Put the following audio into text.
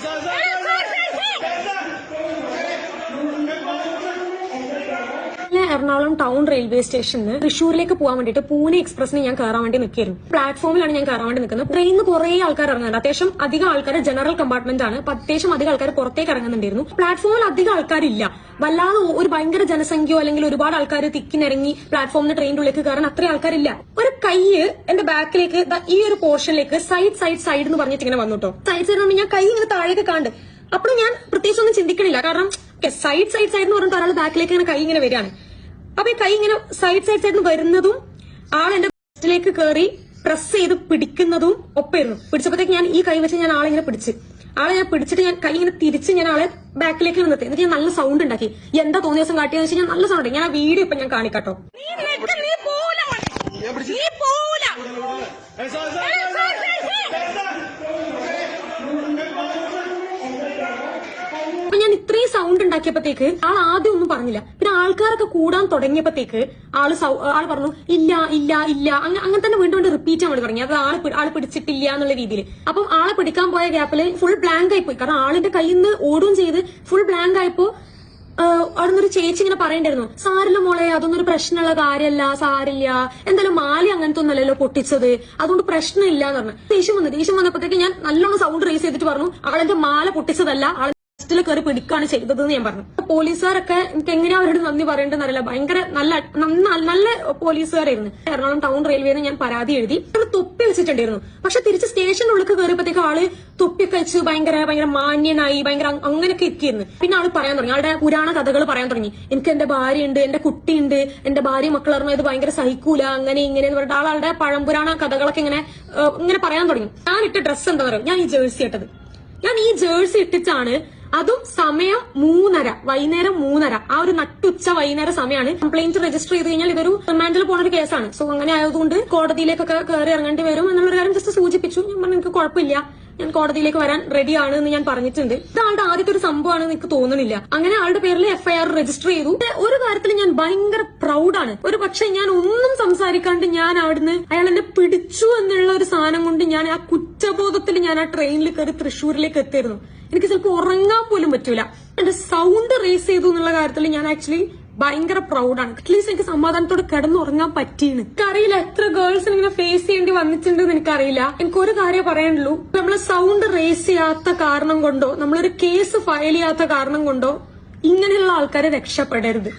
Ceza, ceza, ceza. Ceza. ഇന്നലെ Ernakulam town railway സ്റ്റേഷനിൽ തൃശ്ശൂരിലേക്ക് പോകാൻ വേണ്ടിയിട്ട് പൂനെ എക്സ്പ്രസിന് ഞാൻ കയറാൻ വേണ്ടി നിൽക്കായിരുന്നു പ്ലാറ്റ്ഫോമിലാണ് ഞാൻ കയറാൻ വേണ്ടി നിൽക്കുന്നത്. ട്രെയിനിൽ കുറേ ആൾക്കാർ ഇറങ്ങുന്നുണ്ട്. അത്യാവശ്യം അധികം ആൾക്കാർ ജനറൽ കമ്പാർട്ട്മെന്റ് ആണ്. അത്യാവശ്യം അധികം ആൾക്കാർ പുറത്തേക്ക് ഇറങ്ങുന്നുണ്ടായിരുന്നു. പ്ലാറ്റ്ഫോമിൽ അധികം ആൾക്കാരില്ല. വല്ലാതെ ഒരു ഭയങ്കര ജനസംഖ്യയോ അല്ലെങ്കിൽ ഒരുപാട് ആൾക്കാർ തിക്കിനിറങ്ങി പ്ലാറ്റ്ഫോമിന് ട്രെയിനിന്റെ ഉള്ളിലേക്ക് കയറാൻ അത്രയും ആൾക്കാരില്ല. ഒരു കൈ എന്റെ ബാക്കിലേക്ക് ഈ ഒരു പോർഷനിലേക്ക് സൈഡ് സൈഡ് സൈഡ് എന്ന് പറഞ്ഞിട്ട് ഇങ്ങനെ വന്നു കേട്ടോ. സൈഡ് സൈഡ് ഞാൻ കൈ ഇങ്ങനെ താഴേക്ക് കാണ്ട്. അപ്പോൾ ഞാൻ പ്രത്യേകിച്ച് ഒന്നും ചിന്തിക്കണില്ല. കാരണം സൈഡ് സൈഡ് സൈഡ് എന്ന് പറഞ്ഞിട്ട് ഒരാൾ ബാക്കിലേക്ക് ഇങ്ങനെ കൈ ഇങ്ങനെ വരികയാണ്. അപ്പൊ ഈ കൈ ഇങ്ങനെ സൈഡ് സൈഡ് സൈഡ് വരുന്നതും ആൾ എന്റെ ബ്രസ്റ്റിലേക്ക് കയറി പ്രസ് ചെയ്ത് പിടിക്കുന്നതും ഒപ്പായിരുന്നു പിടിച്ചപ്പോഴത്തേക്ക് ഞാൻ ഈ കൈ വെച്ച് ഞാൻ ആളെ ഇങ്ങനെ പിടിച്ച്. ആളെ ഞാൻ പിടിച്ചിട്ട് ഞാൻ കൈ ഇങ്ങനെ തിരിച്ച് ഞാൻ ആളെ ബാക്കിലേക്ക് നിർത്തി. എന്നിട്ട് ഞാൻ നല്ല സൗണ്ട് ഉണ്ടാക്കി. എന്താ തോന്നിയ ദിവസം കാട്ടിയെന്ന് വെച്ചാൽ ഞാൻ നല്ല സൗണ്ട് ഞാൻ ആ വീഡിയോ ഇപ്പൊ ഞാൻ കാണിക്കാട്ടോ. നീ നീ. അപ്പൊ ഞാൻ ഇത്രയും സൗണ്ട് ഉണ്ടാക്കിയപ്പോഴത്തേക്ക് ആൾ ആദ്യം ഒന്നും പറഞ്ഞില്ല. പിന്നെ ആൾക്കാരൊക്കെ കൂടാൻ തുടങ്ങിയപ്പോഴത്തേക്ക് ആൾ ആൾ പറഞ്ഞു ഇല്ല ഇല്ല ഇല്ല. അങ്ങ- അങ്ങനെ തന്നെ വീണ്ടും വീണ്ടും റിപ്പീറ്റ് പറഞ്ഞു തുടങ്ങി. അത് ആൾ ആൾ പിടിച്ചിട്ടില്ല എന്നുള്ള രീതിയിൽ അപ്പം ആളെ പിടിക്കാൻ പോയ ഗ്യാപ്പിൽ ഫുൾ ബ്ലാങ്ക് ആയിപ്പോയി കാരണം ആളിന്റെ കയ്യിൽ നിന്ന് ഓടുകയും ചെയ്ത് ഫുൾ ബ്ലാങ്ക് ആയപ്പോ ആഹ് അവിടെ നിന്നൊരു ചേച്ചി ഇങ്ങനെ പറയണ്ടായിരുന്നു. സാരില്ല മോളെ അതൊന്നും ഒരു പ്രശ്നമുള്ള കാര്യമല്ല സാരില്ല. എന്തായാലും മാലി അങ്ങനത്തെ ഒന്നല്ലല്ലോ പൊട്ടിച്ചത്. അതുകൊണ്ട് പ്രശ്നമില്ല എന്ന് പറഞ്ഞു. ദേഷ്യം വന്നു ദേഷ്യം വന്നപ്പോഴത്തേക്ക് ഞാൻ നല്ലോണം സൗണ്ട് റേസ് ചെയ്തിട്ട് പറഞ്ഞു ആളെന്റെ മാല പൊട്ടിച്ചതല്ല ആൾ ലിസ്റ്റിൽ കയറി പിടിക്കുകയാണ് ചെയ്തതെന്ന് ഞാൻ പറഞ്ഞു. പോലീസുകാരൊക്കെ എനിക്ക് എങ്ങനെയാ അവരോട് നന്ദി പറയേണ്ടതെന്ന് അറിയില്ല. ഭയങ്കര നല്ല നല്ല പോലീസുകാരായിരുന്നു. എറണാകുളം ടൗൺ റെയിൽവേന്ന് ഞാൻ പരാതി എഴുതി. തുപ്പി തൊപ്പി വെച്ചിട്ടുണ്ടായിരുന്നു. പക്ഷെ തിരിച്ച് സ്റ്റേഷനുള്ളിൽ കയറിയപ്പോഴത്തേക്ക് ആൾ തൊപ്പിയൊക്കെ വെച്ച് ഭയങ്കര ഭയങ്കര മാന്യനായി ഭയങ്കര അങ് അങ്ങനെയൊക്കെ ഇരിക്കുന്നു പിന്നെ ആൾ പറയാൻ തുടങ്ങി. ആളുടെ പുരാണ കഥകൾ പറയാൻ തുടങ്ങി. എനിക്ക് എന്റെ ഭാര്യയുണ്ട് എന്റെ കുട്ടിയുണ്ട് എന്റെ ഭാര്യ മക്കളറിഞ്ഞ ഇത് ഭയങ്കര സഹിക്കൂല അങ്ങനെ ഇങ്ങനെ പറഞ്ഞിട്ട് ആളുടെ പഴംപുരാണ കഥകളൊക്കെ ഇങ്ങനെ ഇങ്ങനെ പറയാൻ തുടങ്ങി. ഞാൻ ഇട്ട ഡ്രസ്സ് എന്താ പറയുക ഞാൻ ഈ ജേഴ്സി ഇട്ടത്. ഞാൻ ഈ ജേഴ്സി ഇട്ടിച്ചാണ് അതും സമയം മൂന്നര വൈകുന്നേരം മൂന്നര. ആ ഒരു നട്ടുച്ച വൈകുന്നേരം സമയമാണ് കംപ്ലൈന്റ് രജിസ്റ്റർ ചെയ്ത് കഴിഞ്ഞാൽ ഇതൊരു റിമാൻഡിൽ പോണ ഒരു കേസാണ്. സോ അങ്ങനെ ആയതുകൊണ്ട് കോടതിയിലേക്കൊക്കെ കയറി ഇറങ്ങേണ്ടി വരും എന്നുള്ള കാര്യം ജസ്റ്റ് സൂചിപ്പിച്ചു. ഞാൻ പറഞ്ഞു എനിക്ക് കുഴപ്പമില്ല. ഞാൻ കോടതിയിലേക്ക് വരാൻ റെഡിയാണ് എന്ന് ഞാൻ പറഞ്ഞിട്ടുണ്ട്. ഇതാളുടെ ആദ്യത്തെ ഒരു സംഭവമാണ് എനിക്ക് തോന്നുന്നില്ല. അങ്ങനെ ആളുടെ പേരിൽ എഫ്ഐആർ രജിസ്റ്റർ ചെയ്തു. ഒരു കാര്യത്തിൽ ഞാൻ ഭയങ്കര പ്രൗഡാണ് ഒരു പക്ഷെ ഞാൻ ഒന്നും സംസാരിക്കാണ്ട് ഞാൻ അവിടുന്ന് അയാൾ എന്നെ പിടിച്ചു എന്നുള്ള ഒരു സാധനം കൊണ്ട് ഞാൻ ആ കുറ്റബോധത്തിൽ ഞാൻ ആ ട്രെയിനിൽ കയറി തൃശ്ശൂരിലേക്ക് എത്തിയിരുന്നു. എനിക്ക് ചിലപ്പോൾ ഉറങ്ങാൻ പോലും പറ്റൂല. എന്റെ സൗണ്ട് റേസ് ചെയ്തു എന്നുള്ള കാര്യത്തിൽ ഞാൻ ആക്ച്വലി ഭയങ്കര പ്രൗഡാണ് അറ്റ്ലീസ്റ്റ് എനിക്ക് സമാധാനത്തോടെ കിടന്നുറങ്ങാൻ പറ്റിയാണ് എനിക്കറിയില്ല എത്ര ഗേൾസ് ഇങ്ങനെ ഫേസ് ചെയ്യേണ്ടി വന്നിട്ടുണ്ടെന്ന് എനിക്കറിയില്ല. എനിക്ക് ഒരു കാര്യം പറയാനുള്ളൂ. നമ്മൾ സൗണ്ട് റേസ് ചെയ്യാത്ത കാരണം കൊണ്ടോ നമ്മളൊരു കേസ് ഫയൽ ചെയ്യാത്ത കാരണം കൊണ്ടോ ഇങ്ങനെയുള്ള ആൾക്കാരെ രക്ഷപ്പെടരുത്.